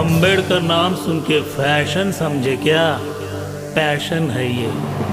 अंबेडकर नाम सुन के फैशन समझे क्या? पैशन है ये।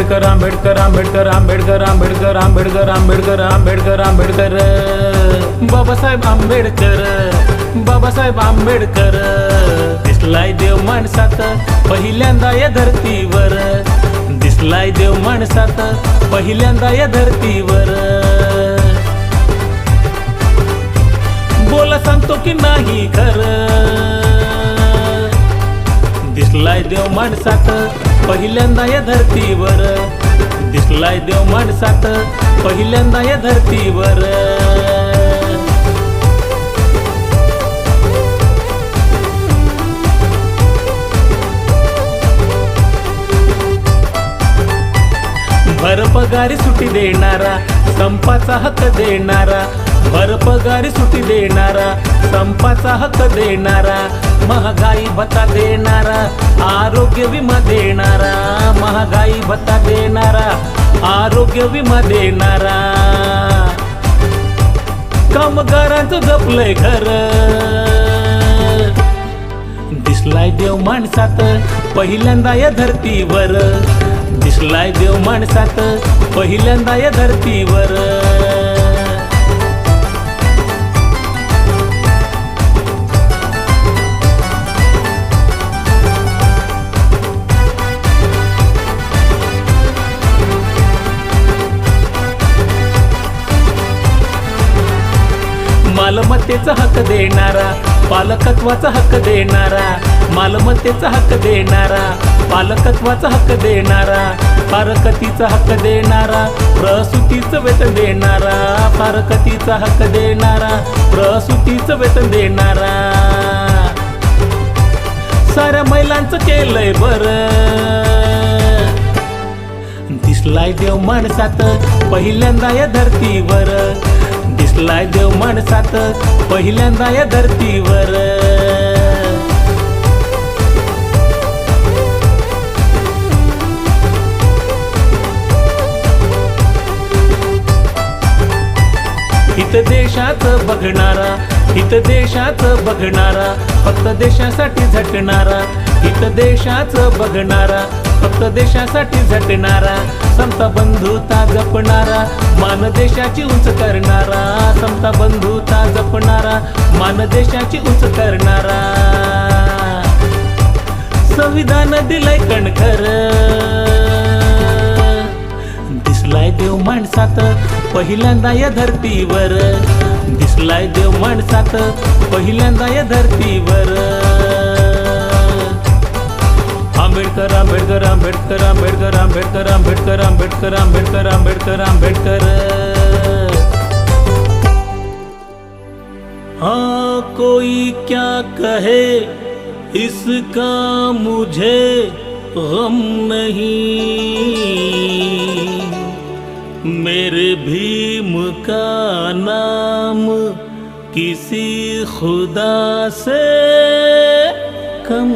आंबेडकर आंबेडकर आंबेडकर आंबेडकर आंबेडकर आंबेडकर आंबेडकर आंबेडकर आंबेडकर. बाबासाहेब आंबेडकर बाबासाहेब आंबेडकर. दिसलाय देव माणसात पहिल्यांदा या धरतीवर. दिसलाय देव माणसात पहिल्यांदा या धरतीवर. बोला सांगतो की नाही खरं. दिसलाय देव माणसात पहिल्यांदा या धरतीवर. दिसलाय देव माणसात पहिल्यांदा या धरतीवर. भर पगारी देणारा संपाचा हक्क देणारा. भर पगारी देणारा संपाचा हक्क देणारा. महागाई भत्ता देणारा आरोग्य विमा देणारा महागाई भत्ता देणारा आरोग्य विमा देणारा. कामगारांचं जपलंय घर दिसलाय देव माणसात पहिल्यांदा या धरतीवर. दिसलाय देव माणसात पहिल्यांदा या धरतीवर. मालमत्तेचा हक्क देणारा पालकत्वाचा हक्क देणारा मालमत्तेचा हक्क देणारा पालकत्वाचा हक्क देणारा फारकतीचा हक्क देणारा प्रसूतीचं वेतन देणारा फारकतीचा हक्क देणारा प्रसूतीचं वेतन देणारा. साऱ्या महिलांचं केलंय बरं. दिसलाय देव माणसात पहिल्यांदा या धरतीवर. दिसलाय देव माणसात पहिल्यांदा या धरतीवर. हित देशात बघणारा हित देशात बघणारा फक्त देशासाठी झटणारा हित देशाचं बघणारा फक्त देशासाठी झटणारा समता बंधुता जपणारा मान देशाची उंच करणारा समता बंधुता जपणारा मान देशाची उंच करणारा. संविधान दिलंय कणखर. दिसलाय देव माणसात पहिल्यांदा या धरतीवर. दिसलाय देव माणसात पहिल्यांदा या धरतीवर. आंबेडकर आंबेडकर आंबेडकर आंबेडकर आंबेडकर आंबेडकर हाँ कोई क्या कहे? इसका मुझे गम नहीं। मेरे भीम का नाम किसी खुदा से कम